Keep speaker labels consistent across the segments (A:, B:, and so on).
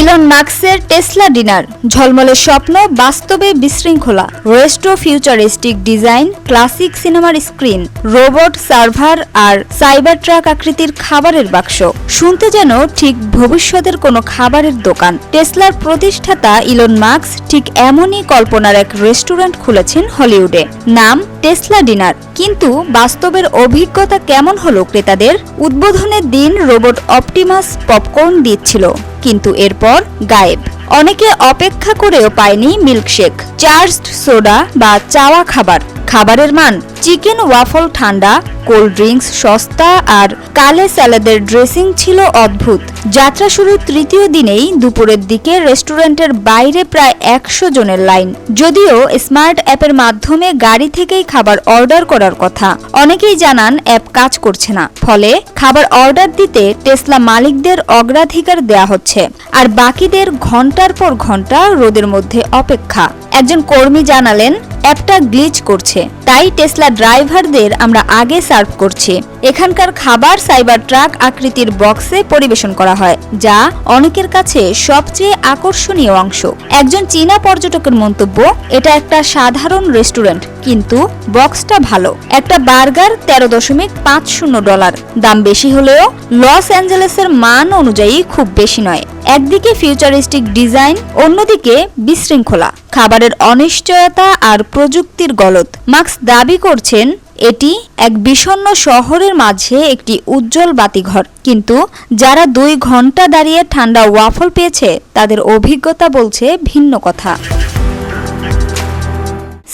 A: Elon মার্কসের Tesla dinner, ঝলমলে স্বপ্ন, বাস্তবে বিশৃঙ্খলা রেস্ট্রো ফিউচারিস্টিক ডিজাইন, ক্লাসিক সিনেমার স্ক্রিন, রোবট সার্ভার আর সাইবার ট্রাক আকৃতির খাবারের বাক্স। শুনতে যেন ঠিক ভবিষ্যতের কোনো খাবারের দোকান। টেসলার প্রতিষ্ঠাতা ইলন মার্কস ঠিক এমনই কল্পনার এক রেস্টুরেন্ট খুলেছেন হলিউডে। নাম টেসলা ডিনার। কিন্তু বাস্তবের অভিজ্ঞতা কেমন হলো ক্রেতাদের? উদ্বোধনের দিন রোবট অপটিমাস পপকর্ন দিচ্ছিল, কিন্তু এরপর গায়েব। অনেকে অপেক্ষা করেও পায়নি মিল্কশেক, চার্জড সোডা বা চাওয়া খাবার। খাবারের মান, চিকেন, ওয়াফল, ঠান্ডা, কোল্ড ড্রিঙ্কস, সস্তা আর কালে স্যালাদের ড্রেসিং ছিল অদ্ভুত। যাত্রা শুরুর তৃতীয় দিনেই দুপুরের দিকে রেস্টুরেন্টের বাইরে প্রায় একশো জনের লাইন। যদিও স্মার্ট অ্যাপের মাধ্যমে গাড়ি থেকেই খাবার অর্ডার করার কথা। অনেকেই জানান অ্যাপ কাজ করছে না। ফলে খাবার অর্ডার দিতে টেসলা মালিকদের অগ্রাধিকার দেয়া হচ্ছে। আর বাকিদের ঘণ্টার পর ঘণ্টা রোদের মধ্যে অপেক্ষা। একজন কর্মী জানালেন অ্যাপটা গ্লিচ করছে। তাই টেসলা ড্রাইভারদের আমরা আগে সার্ভ করছি। এখানকার খাবার সাইবার ট্রাক আকৃতির বক্সে পরিবেশন করা হয়, যা অনেকের কাছে সবচেয়ে আকর্ষণীয় অংশ। একজন চীনা পর্যটকের মন্তব্য, এটা একটা সাধারণ রেস্টুরেন্ট কিন্তু বক্সটা ভালো। একটা বার্গার তেরো দশমিক পাঁচ শূন্য ডলার দাম বেশি হলেও লস অ্যাঞ্জেলেসের মান অনুযায়ী খুব বেশি নয়। একদিকে ফিউচারিস্টিক ডিজাইন অন্যদিকে বিশৃঙ্খলা। খাবারের অনিশ্চয়তা আর প্রযুক্তির গলত মার্কস দাবি করছেন, এটি এক বিষণ্ন শহরের মাঝে একটি উজ্জ্বল বাতিঘর। কিন্তু যারা দুই ঘণ্টা দাঁড়িয়ে ঠান্ডা ওয়াফল পেয়েছে, তাদের অভিজ্ঞতা বলছে ভিন্ন কথা।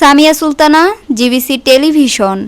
A: Samia Sultana, GBC television.